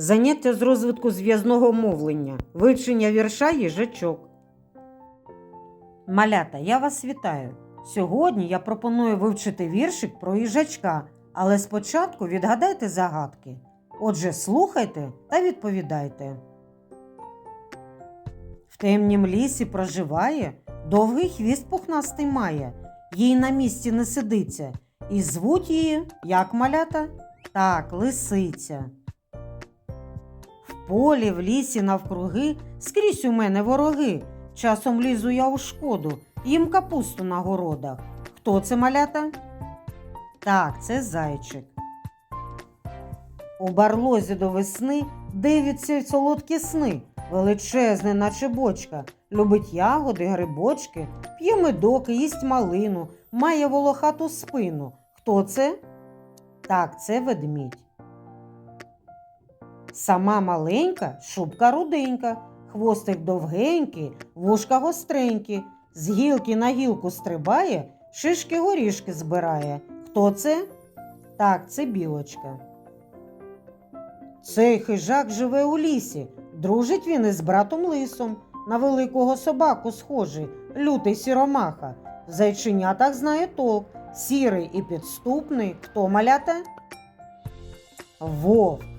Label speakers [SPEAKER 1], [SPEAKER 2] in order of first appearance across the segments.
[SPEAKER 1] Заняття з розвитку зв'язного мовлення, вивчення вірша їжачок. Малята, я вас вітаю. Сьогодні я пропоную вивчити віршик про їжачка, але спочатку відгадайте загадки. Отже, слухайте та відповідайте. В темнім лісі проживає, довгий хвіст пухнастий має, їй на місці не сидиться, і звуть її, як малята? Так, лисиця. Полі, в лісі навкруги, скрізь у мене вороги. Часом лізу я у шкоду, їм капусту на городах. Хто це малята? Так, це зайчик. У барлозі до весни дивиться солодкі сни, величезний, наче бочка, любить ягоди, грибочки, п'є медок, їсть малину, має волохату спину. Хто це? Так, це ведмідь. Сама маленька, шубка руденька, хвостик довгенький, вушка гостренькі, з гілки на гілку стрибає, шишки горішки збирає. Хто це? Так, це білочка. Цей хижак живе у лісі, дружить він із братом лисом, на великого собаку схожий, лютий сіромаха. В зайченятах знає толк, сірий і підступний. Хто малята? Вовк.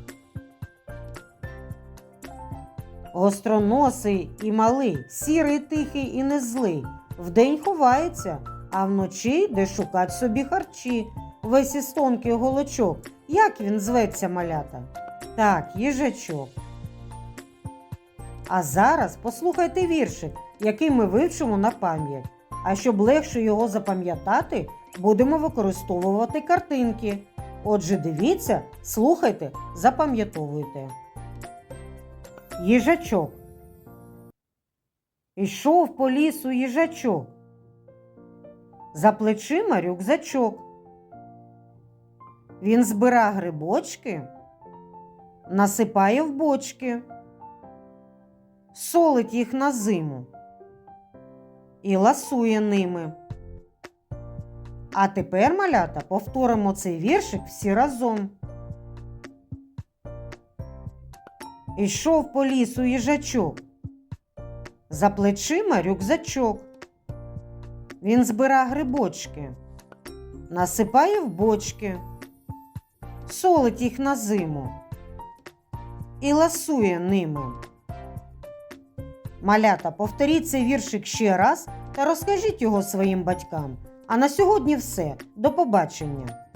[SPEAKER 1] Гостроносий і малий, сірий, тихий і не злий. Вдень ховається, а вночі йде шукать собі харчі. Весь із тонкий голочок. Як він зветься малята? Так, їжачок. А зараз послухайте віршик, який ми вивчимо на пам'ять. А щоб легше його запам'ятати, будемо використовувати картинки. Отже, дивіться, слухайте, запам'ятовуйте. Їжачок. Ішов по лісу їжачок. За плечима рюкзачок. Він збира грибочки, насипає в бочки, солить їх на зиму і ласує ними. А тепер, малята, повторимо цей віршик всі разом. Ішов по лісу їжачок. За плечима рюкзачок. Він збира грибочки, насипає в бочки, солить їх на зиму і ласує ними. Малята, повторіть цей віршик ще раз та розкажіть його своїм батькам. А на сьогодні все. До побачення!